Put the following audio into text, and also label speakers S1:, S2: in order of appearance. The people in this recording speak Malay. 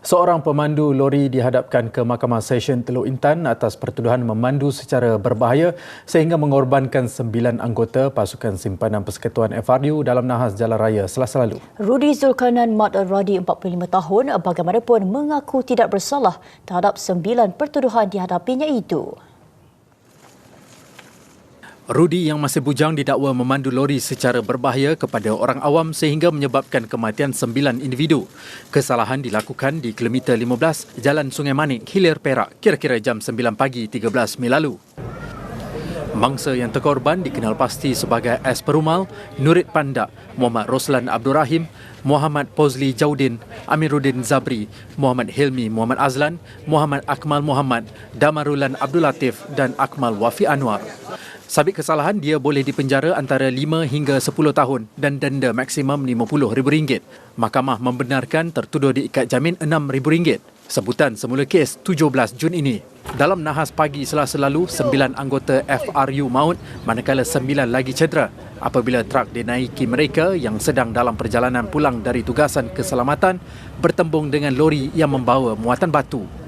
S1: Seorang pemandu lori dihadapkan ke Mahkamah Session Teluk Intan atas pertuduhan memandu secara berbahaya sehingga mengorbankan sembilan anggota pasukan simpanan persekutuan FRU dalam nahas jalan raya selasa lalu.
S2: Rudi Zulkarnain Mat Radi 45 tahun bagaimanapun mengaku tidak bersalah terhadap sembilan pertuduhan dihadapinya itu.
S1: Rudi yang masih bujang didakwa memandu lori secara berbahaya kepada orang awam sehingga menyebabkan kematian sembilan individu. Kesalahan dilakukan di kilometer 15 Jalan Sungai Manik, Hilir Perak kira-kira jam 9 pagi 13 Mei lalu. Mangsa yang terkorban dikenal pasti sebagai S. Perumal, Nurit Panda, Muhammad Roslan Abdul Rahim, Muhammad Pozli Jaudin, Amiruddin Zabri, Muhammad Hilmi Muhammad Azlan, Muhammad Akmal Muhammad, Damarulan Abdul Latif dan Akmal Wafi Anwar. Sabit kesalahan, dia boleh dipenjara antara 5 hingga 10 tahun dan denda maksimum RM50,000. Mahkamah membenarkan tertuduh diikat jamin RM6,000. Sebutan semula kes 17 Jun ini. Dalam nahas pagi selasa lalu, 9 anggota FRU maut manakala 9 lagi cedera apabila trak dinaiki mereka yang sedang dalam perjalanan pulang dari tugasan keselamatan bertembung dengan lori yang membawa muatan batu.